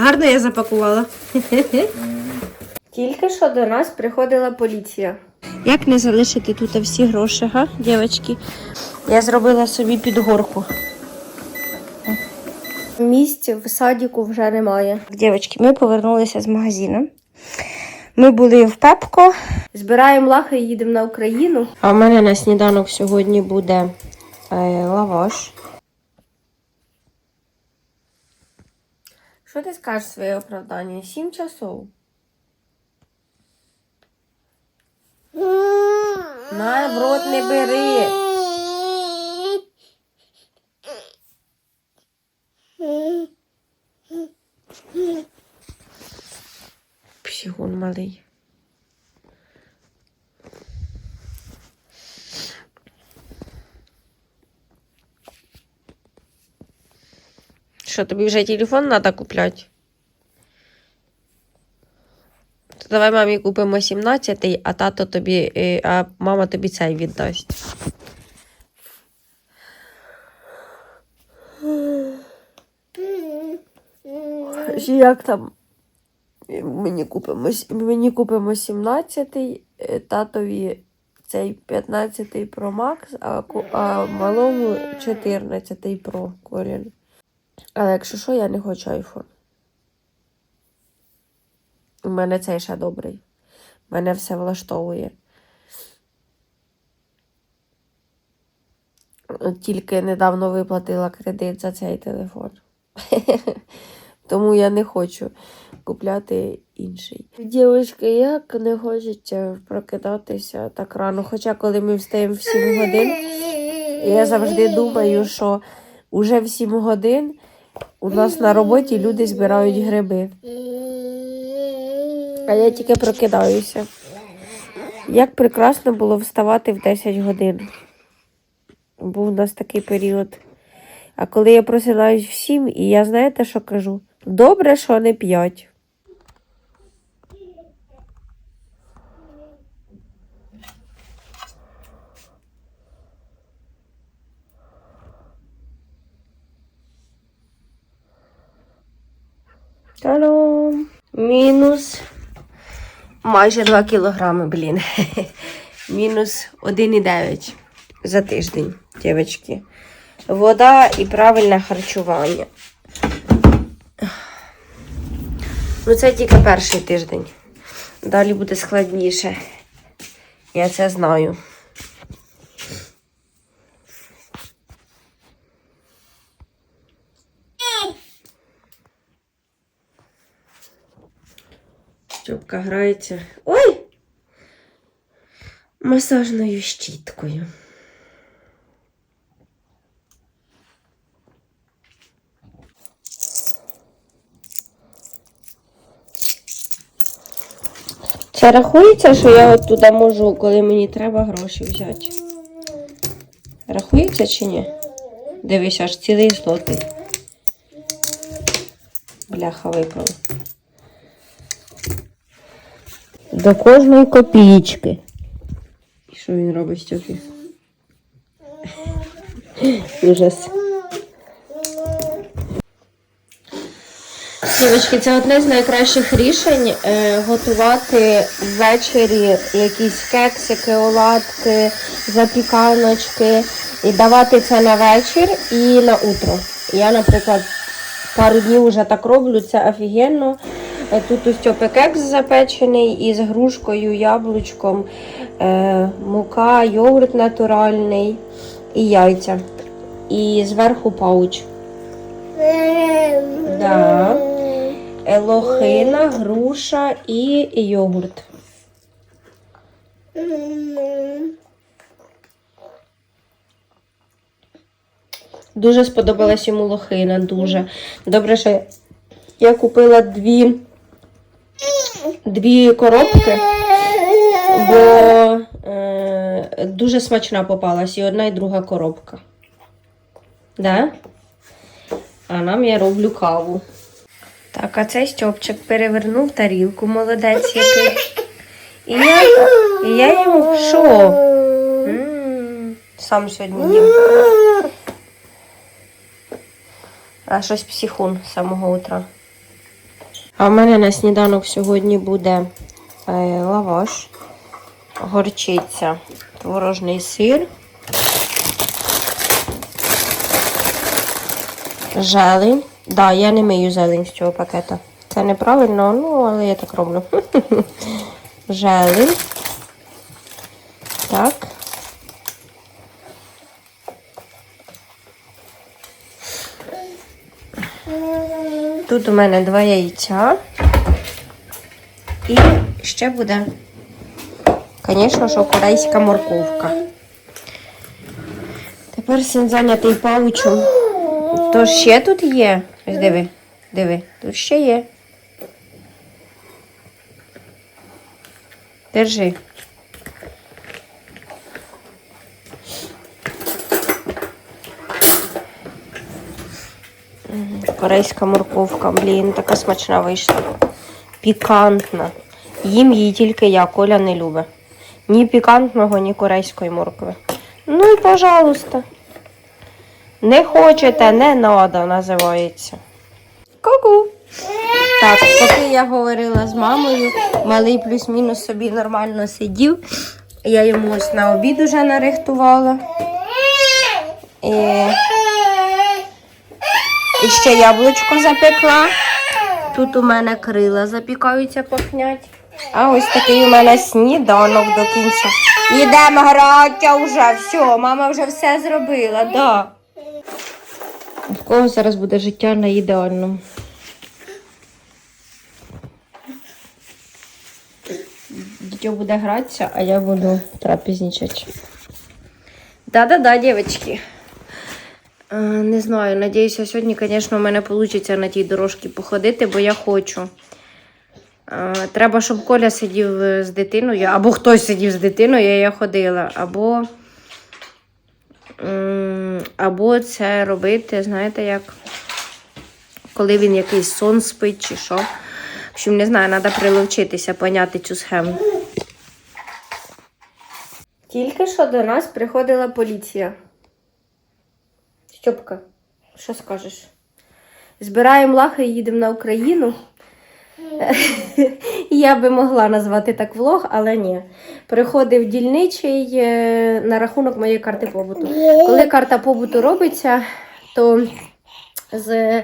Гарно я запакувала. Тільки що до нас приходила поліція. Як не залишити тут всі гроші, га, дівчатки? Я зробила собі підгорку. Місць в садіку вже немає. Дівчатки, ми повернулися з магазину. Ми були в Пепко. Збираємо лахи і їдемо на Україну. А в мене на сніданок сьогодні буде е, лаваш. Що ти скажеш своє оправдання? Сім часов. На, в рот не бери. Психун малий. Що, тобі вже телефон треба купляти? То давай мамі купимо 17-й, а тато тобі, е, а мама тобі цей віддасть. Як там? Мені купимо, мені купимо 17-й, е, татові цей 15-й Pro Max, а, а малому 14-й Pro Колін. Але якщо що, я не хочу айфон. У мене цей ще добрий. Мене все влаштовує. Тільки недавно виплатила кредит за цей телефон. Тому я не хочу купляти інший. Дівчатки, як не хочеться прокидатися так рано. Хоча коли ми встаємо в 7 годин, я завжди думаю, що уже в 7 годин у нас на роботі люди збирають гриби. А я тільки прокидаюся. Як прекрасно було вставати в 10 годин. Був у нас такий період. А коли я просинаюсь в 7, і я знаєте, що кажу? Добре, що не 5. Та-дам! Мінус майже 2 кілограми, блін. Мінус 1,9 за тиждень, дівчатки. Вода і правильне харчування. Ну, це тільки перший тиждень. Далі буде складніше. Я це знаю. Стьопка грається. Ой! Масажною щіткою. Це рахується, що я от туди можу, коли мені треба гроші взяти. Рахується чи ні? Дивись, аж цілий злотий. Бляха випала. До кожної копійки. І що він робить Стьопі? Ужас. Дівчатки, це одне з найкращих рішень е, готувати ввечері якісь кексики, оладки, запіканочки і давати це на вечір і на утро. Я, наприклад, пару днів вже так роблю, це офігенно. Е, Тут Стьопи кекс запечений із грушкою, яблучком, е, мука, йогурт натуральний і яйця. І зверху пауч. Да. Е, Лохина, груша і йогурт. Дуже сподобалась йому лохина, дуже. Добре, що я купила дві, дві коробки, бо е, дуже смачна попалась і одна і друга коробка. Да? А нам я роблю каву. Так, а цей Стьопчик перевернув тарілку, молодець який. І я, і я йому що? Сам сьогодні їм. А щось психун з самого утра. А в мене на сніданок сьогодні буде е, лаваш, горчиця, творожний сир, зелень. Да, я не мию зелень з цього пакета. Це неправильно, ну, але я так роблю. Зелень. Так. Тут у мене два яйця. І ще буде, звісно, що корейська морковка. Тепер син зайнятий паучем. То ще тут є. Ось диви, диви, тут ще є. Держи. Корейська морковка, блін, така смачна вийшла. Пікантна. Їм її тільки я, Коля не любить. Ні пікантного, ні корейської моркви. Ну і пожалуйста. Не хочете, не надо, називається. Ку-ку. Так, поки я говорила з мамою, малий плюс-мінус собі нормально сидів. Я йому ось на обід уже нарихтувала. І, і ще яблучко запекла. Тут у мене крила запікаються пахнять. А ось такий у мене сніданок до кінця. Йдемо грати вже, все, мама вже все зробила, да. В кого зараз буде життя на ідеальному? Дитя буде гратися, а я буду трапезничати. Да-да-да, девочки. Е, Не знаю, надіюся, сьогодні, звісно, у мене вийде на тій дорожці походити, бо я хочу. Е, Треба, щоб Коля сидів е, з дитиною, або хтось сидів з дитиною, я ходила, або, або це робити, знаєте, як коли він якийсь сон спить чи що. В общем, не знаю, треба приловчитися, поняти цю схему. Тільки що до нас приходила поліція. Стьопка, що скажеш? Збираємо лахи і їдемо на Україну. Я би могла назвати так влог, але ні. Приходив дільничий е, на рахунок моєї карти побуту. Коли карта побуту робиться, то з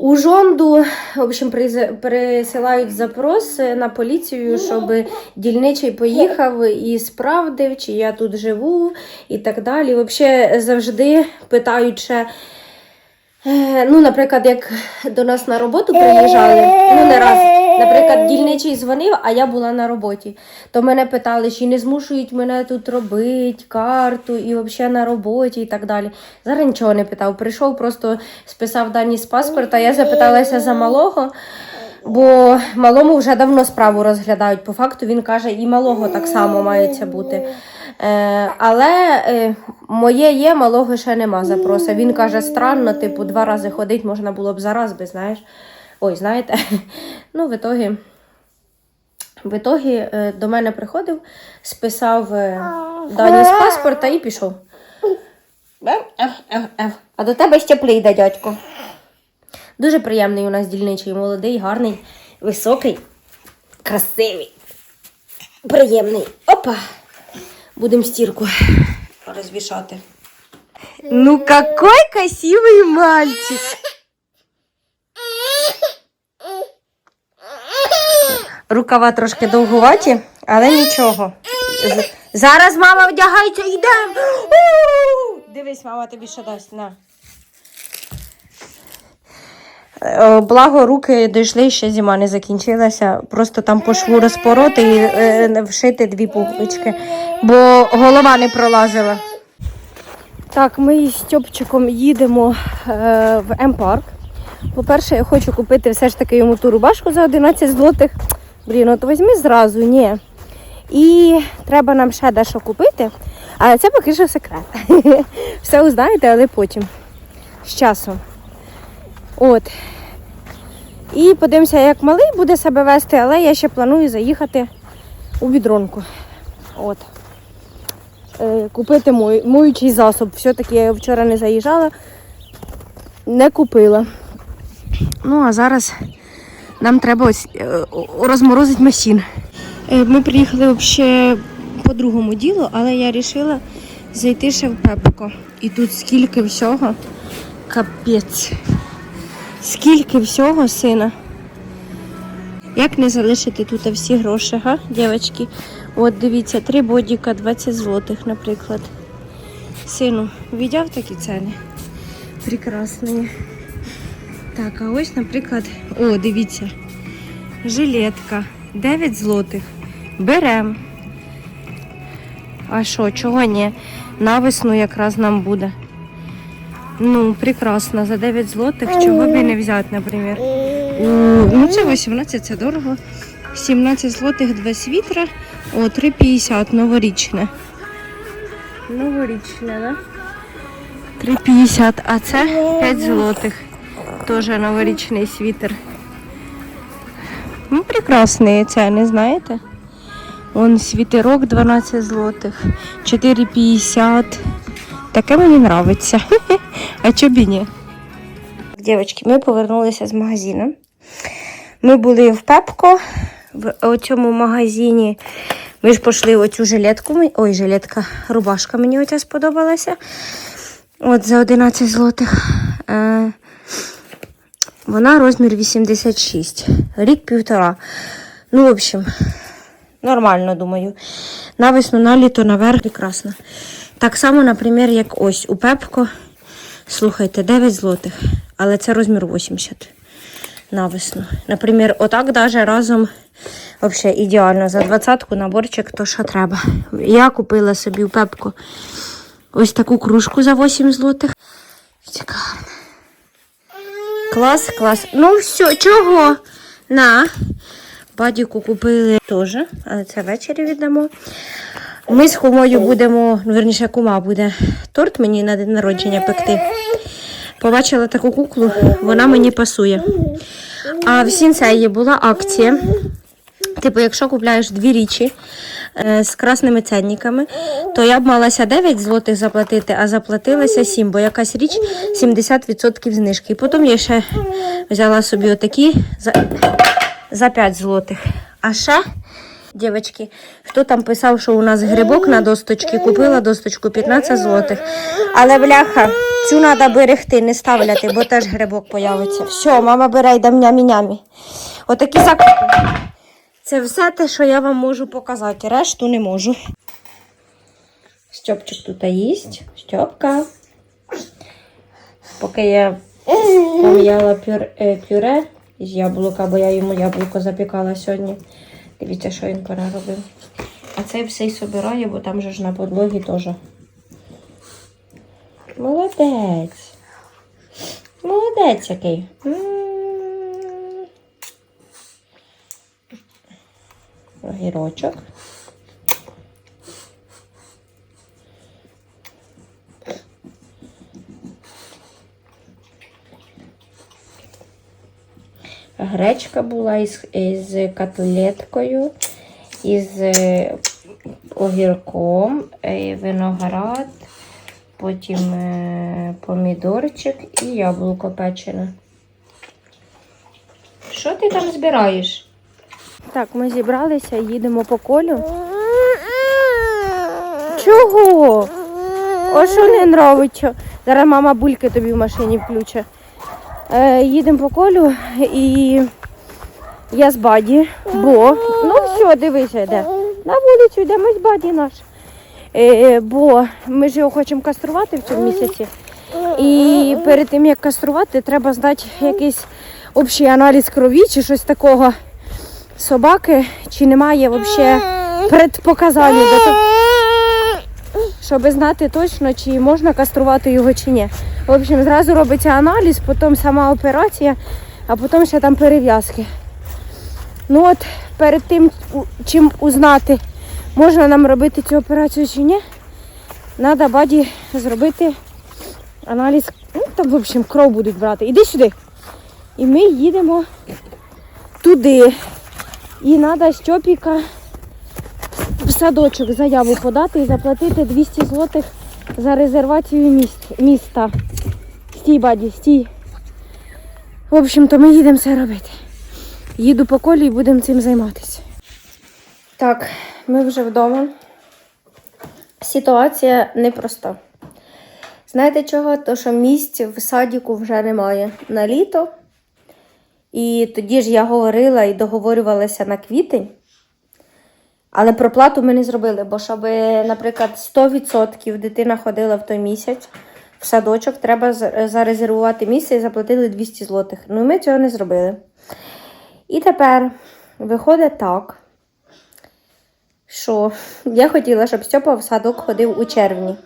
у жонду в общем, пересилають запрос на поліцію, щоб дільничий поїхав і справдив, чи я тут живу і так далі. Взагалі завжди питають ще. Е, Ну, наприклад, як до нас на роботу приїжджали, ну не раз, наприклад, дільничий дзвонив, а я була на роботі. То мене питали, чи не змушують мене тут робити карту і взагалі на роботі і так далі. Зараз нічого не питав. Прийшов, просто списав дані з паспорта. Я запиталася за малого, бо малому вже давно справу розглядають. По факту він каже, і малого так само мається бути. Е, але е, моє є, малого ще нема запроса. Він каже, странно, типу, два рази ходить можна було б зараз би, знаєш. Ой, знаєте. Ну, в ітогі, в ітогі е, до мене приходив, списав е, дані з паспорта і пішов. Ев, ев, ев. А до тебе ще прийде, дядько. Дуже приємний у нас дільничий, молодий, гарний, високий, красивий, приємний. Опа! Будем стирку развешати. Ну какой красивый мальчик! Рукава трошки довгуваті, але нічого. Зараз мама вдягається, йдемо. Дивись, мама тобі що дасть. На. Е, Благо, руки дійшли, ще зима не закінчилася. Просто там по шву розпороти і е, вшити дві пуговички, бо голова не пролазила. Так, ми із Стьопчиком їдемо е, в М-парк. По-перше, я хочу купити все ж таки йому ту рубашку за 11 злотих. Блін, от візьми зразу, ні. І треба нам ще дещо купити. Але це поки що секрет. Все узнаєте, але потім. З часом. От. І подивимося, як малий буде себе вести, але я ще планую заїхати у відронку. От. Е, купити моючий засоб. Все-таки я вчора не заїжджала, не купила. Ну, а зараз Нам треба ось е, розморозити машин. Ми приїхали взагалі по другому ділу, але я вирішила зайти ще в Пепко. І тут скільки всього. Капець. Скільки всього, сина. Як не залишити тут всі гроші, га, дівчатки? От дивіться, три бодіка 20 злотих, наприклад. Сину, віддяв такі ціни? Прекрасні. Так, а ось, наприклад, о, дивіться, жилетка 9 злотих. Берем. А що, чого ні? На весну якраз нам буде. Ну, прекрасно, за 9 злотих, чого б і не взяти, наприклад. Ну, це 18, це дорого. 17 злотих два світра, о, 3,50 новорічне. Новорічне, да? 3,50, а це 5 злотих. Теж новорічний світер. Ну, прекрасний ціни, знаєте? Он світерок 12 злотих, 4,50. Таке мені подобається. А чобі ні? Дівчатки, ми повернулися з магазину. Ми були в Пепко, в цьому магазині. Ми ж пішли оцю жилетку. Ой, жилетка, рубашка мені оця сподобалася. От за 11 злотих. Вона розмір 86. Рік півтора. Ну, в общем, нормально, думаю. На весну, на літо, наверх прекрасно. Так само, наприклад, як ось у Пепко. Слухайте, 9 злотих, але це розмір 80 на весну. Наприклад, отак даже разом взагалі ідеально. За двадцятку наборчик, то що треба. Я купила собі у Пепко ось таку кружку за 8 злотих. Цікаво. Клас, клас. Ну все, чого? На. Бадіку купили теж, але це ввечері віддамо. Ми з кумою будемо, ну, верніше, кума буде торт мені на день народження пекти. Побачила таку куклу, вона мені пасує. А в сінсеї була акція. Типу, якщо купляєш дві річі з красними ценниками, то я б малася 9 злотих заплатити, а заплатилася 7, бо якась річ 70% знижки. І потім я ще взяла собі отакі за, за 5 злотих. А ще, дівчатки, хто там писав, що у нас грибок на досточці, купила досточку 15 злотих. Але бляха, цю треба берегти, не ставляти, бо теж грибок появиться. Все, мама бере йде нямі-нямі. Отакі закупи. Це все те, що я вам можу показати. Решту не можу. Стьопчик тут їсть. Стьопка. Поки я пом'яла е, пюре з яблука, бо я йому яблуко запікала сьогодні. Дивіться, що він переробив. А цей все й собирає, бо там же ж на подлогі теж. Молодець. Молодець який. Огірочок. Гречка була із, із котлеткою, із е, огірком, е, виноград, потім е, помідорчик і яблуко печене. Що ти там збираєш? Так, ми зібралися, їдемо по колю. Чого? О, що не нравиться? Зараз мама бульки тобі в машині включить. Е, їдемо по колю і я з баді, бо ну все, дивися, йде. На вулицю йдемо з баді наш. Е, бо ми ж його хочемо каструвати в цьому місяці. І перед тим як каструвати, треба здати якийсь общий аналіз крові чи щось такого собаки, чи немає взагалі предпоказань до того, щоб знати точно, чи можна каструвати його чи ні. В общем, зразу робиться аналіз, потім сама операція, а потім ще там перев'язки. Ну от, перед тим, чим узнати, можна нам робити цю операцію чи ні, треба баді зробити аналіз. Ну, там, в общем, кров будуть брати. Іди сюди. І ми їдемо туди. І треба Стьопіка в садочок заяву подати і заплатити 200 злотих за резервацію міст, міста. Стій, баді, стій. В общем-то, ми їдемо це робити. їду по колі і будемо цим займатися. Так, ми вже вдома. Ситуація непроста. Знаєте чого? То, що місць в садіку вже немає на літо. І тоді ж я говорила і договорювалася на квітень. Але проплату ми не зробили, бо щоб, наприклад, 100% дитина ходила в той місяць в садочок, треба зарезервувати місце і заплатили 200 злотих. Ну, ми цього не зробили. І тепер виходить так, що я хотіла, щоб Стьопа в садок ходив у червні.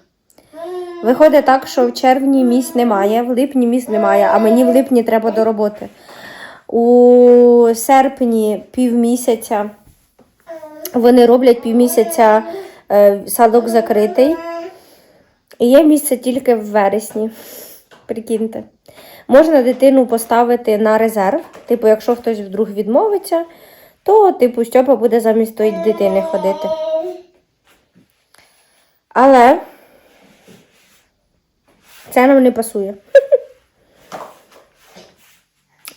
Виходить так, що в червні місць немає, в липні місць немає, а мені в липні треба до роботи. У серпні півмісяця вони роблять півмісяця е, садок закритий. І є місце тільки в вересні. Прикиньте. Можна дитину поставити на резерв. Типу, якщо хтось вдруг відмовиться, то, типу, Стьопа буде замість тої дитини ходити. Але це нам не пасує.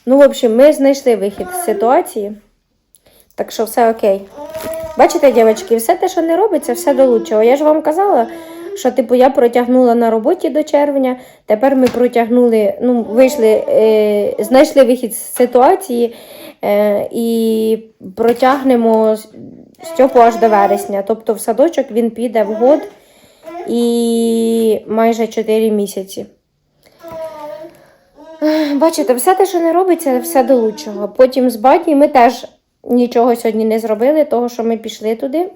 Ну, в общем, ми знайшли вихід з ситуації. Так що все окей. Бачите, дівчатки, все те, що не робиться, все до лучшого. Я ж вам казала, що типу я протягнула на роботі до червня. Тепер ми протягнули, ну, вийшли, е, знайшли вихід з ситуації е, і протягнемо Стьопу аж до вересня. Тобто в садочок він піде в год і майже 4 місяці. Бачите, все те, що не робиться, все до лучшого. Потім з баті ми теж нічого сьогодні не зробили, того, що ми пішли туди.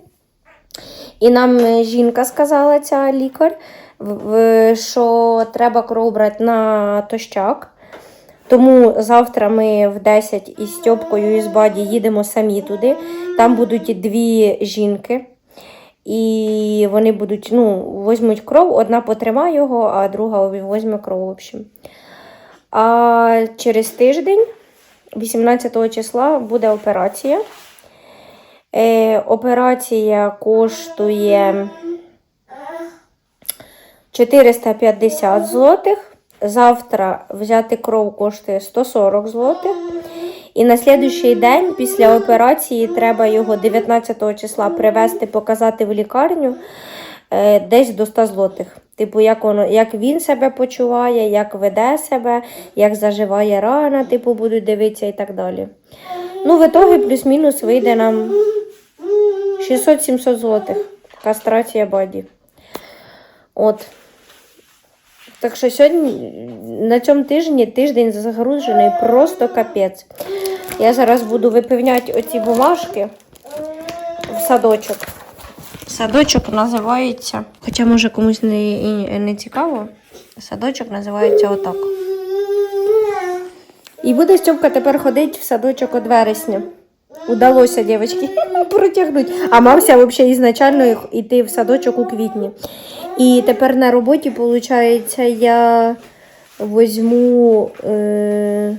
І нам е, жінка сказала, ця лікар, що треба кров на тощак. Тому завтра ми в 10 із Стьопкою і з Баді їдемо самі туди. Там будуть дві жінки. І вони будуть, ну, візьмуть кров, одна потримає його, а друга візьме кров. В общем. А через тиждень, 18 числа, буде операція. Е, операція коштує 450 злотих. Завтра взяти кров коштує 140 злотих. І на слідуючий день після операції треба його 19 числа привезти, показати в лікарню е, десь до 100 злотих. Типу, як, воно, як він себе почуває, як веде себе, як заживає рана, типу, будуть дивитися і так далі. Ну, в ітогі плюс-мінус вийде нам 600-700 злотих. Кастрація баді. От. Так що сьогодні на цьому тижні тиждень загружений просто капець. Я зараз буду випивняти оці бумажки в садочок. Садочок називається, хоча може комусь не, не цікаво, садочок називається отак. І буде Стьопка тепер ходити в садочок від вересня. Удалося, дівчатки, протягнути. А мався взагалі ізначально йти в садочок у квітні. І тепер на роботі, виходить, я візьму е,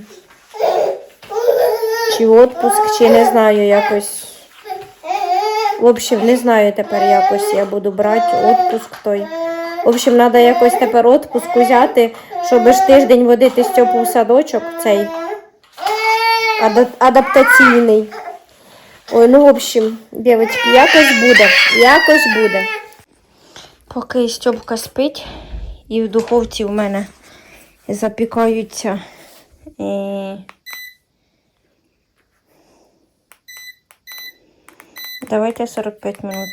чи відпуск, чи не знаю якось. В общем, не знаю тепер якось я буду брати відпуск той. В общем, треба якось тепер відпуск взяти, щоб ж тиждень водити Стьопу в садочок цей адаптаційний. Ой, ну, в общем, дівчатки, якось буде. Якось буде. Поки Стьопка спить, і в духовці у мене запікаються. Давайте 45 минут.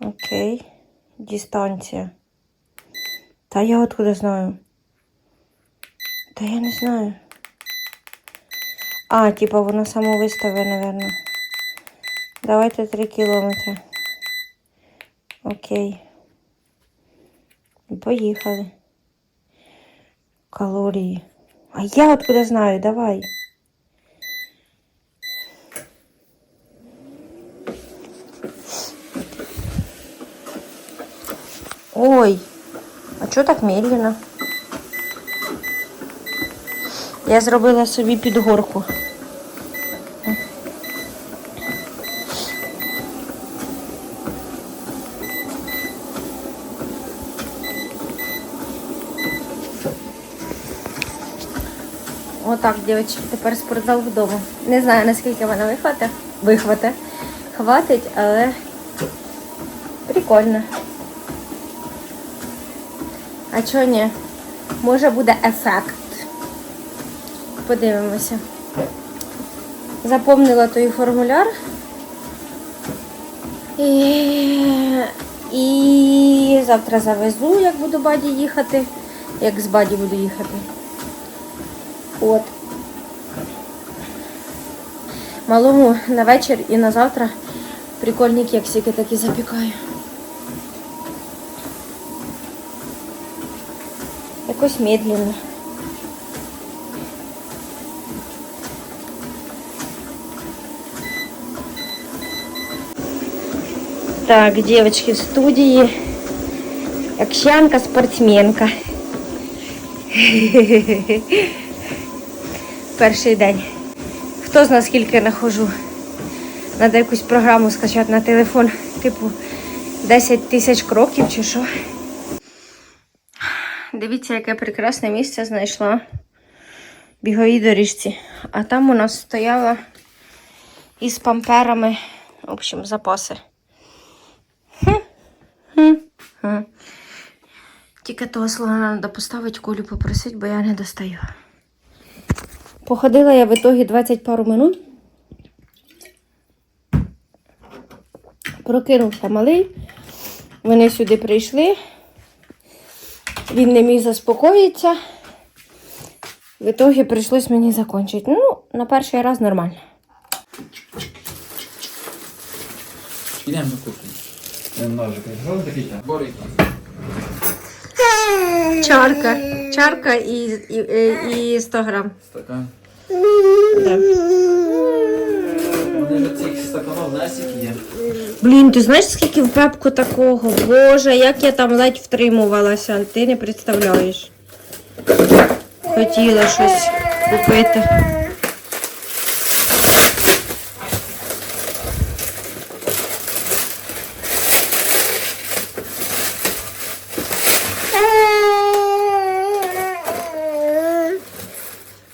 Окей. Дистанція. Та я откуда знаю? Та я не знаю. А, типа воно само виставе, наверное. Давайте 3 кілометри. Окей. Поїхали. Калорії. А я откуда знаю? Давай. Ой, а чого так медленно? Я зробила собі підгорку. Отак, дівчатки, тепер спортзал вдома. Не знаю, наскільки вона вихвате, вихвате, хватить, але прикольно. А чого ні? Може буде ефект. Подивимося. Заповнила той формуляр. І, і завтра завезу, як буду баді їхати. Як з баді буду їхати. От. Малому на вечір і на завтра прикольні кексики такі запікаю. Якось медленно. Так, девочки в студії. Якщанка спортсменка. Перший день. Хто зна скільки я нахожу? Надо якусь програму скачати на телефон, типу 10 тисяч кроків чи що. Дивіться, яке прекрасне місце знайшла біговій доріжці. А там у нас стояла із памперами, в общем, запаси. Хм. Тільки того слона треба поставити, Колю попросити, бо я не достаю. Походила я в ітогі 20 пару минут. Прокинувся малий. Вони сюди прийшли. Він не міг заспокоїтися. В ітогі прийшлось мені закінчити. Ну, на перший раз нормально. Ідемо на кухню. Бори Чарка. Чарка і, і, і 100 грам. Стакан. Да. Блін, ти знаєш, скільки в пепку такого? Боже, як я там ледь втримувалася, ти не представляєш. Хотіла щось купити.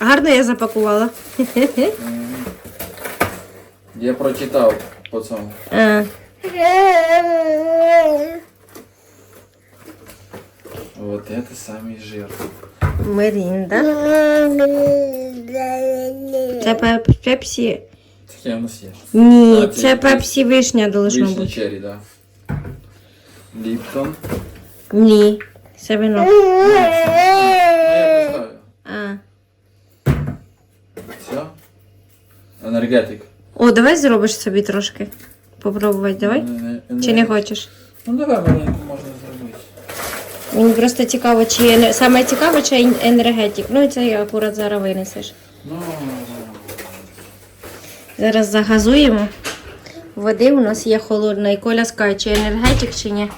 Гарно я запакувала. Я прочитав по цьому. А. Вот это самый жир. Мерінда. Це пеп- пепсі. Таке у нас є. Ні, А, це це- пепсі вишня должно Вишня бути. черрі, да. Ліптон. Ні. Це вино. Ну, я поставлю. А. Все. Енергетик. О, давай зробиш собі трошки. Попробувати, давай. Ене- Чи не хочеш? Ну давай маленьку можна зробити. Мені просто цікаво, чи ене- саме цікаво, чи енергетик. Ну і це я акурат зараз винесеш. Ну, Зараз загазуємо. Води у нас є холодна, і Коля скаже, чи енергетик, чи ні.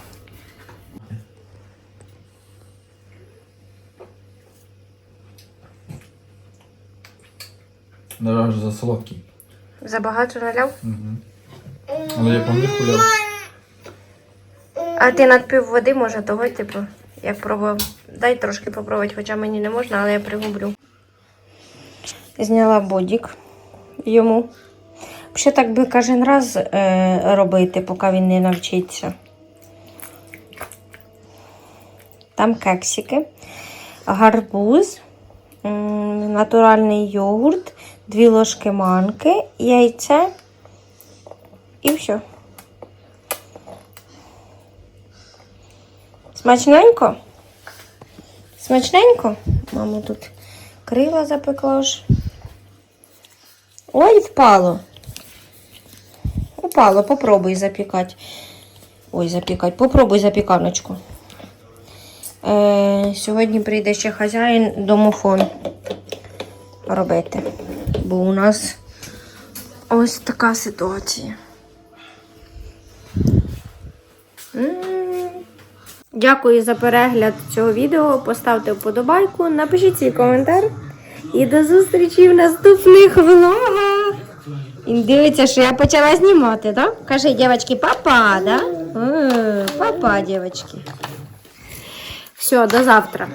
Навіть за солодкий. Забагато наляв? Але я помню хуляв. А ти надпив води, може, того, типу, як пробував. Дай трошки попробувати, хоча мені не можна, але я пригублю. Зняла бодік йому. Ще так би кожен раз е, робити, поки він не навчиться. Там кексики, гарбуз, натуральний йогурт, дві ложки манки, яйце і все. Смачненько? Смачненько? Мама тут крила запекла ж. Ой, впало. Упало, попробуй запікати. Ой, запікати. Попробуй запіканочку. Е, сьогодні прийде ще хазяїн домофон робити. Бо у нас ось така ситуація. Дякую за перегляд цього відео. Поставте вподобайку, напишіть свій коментар. І до зустрічі в наступних влогах. Він дивиться, що я почала знімати, так? Кажи, дівчатки, папа, да? Е, Папа, дівчатки. Все, до завтра.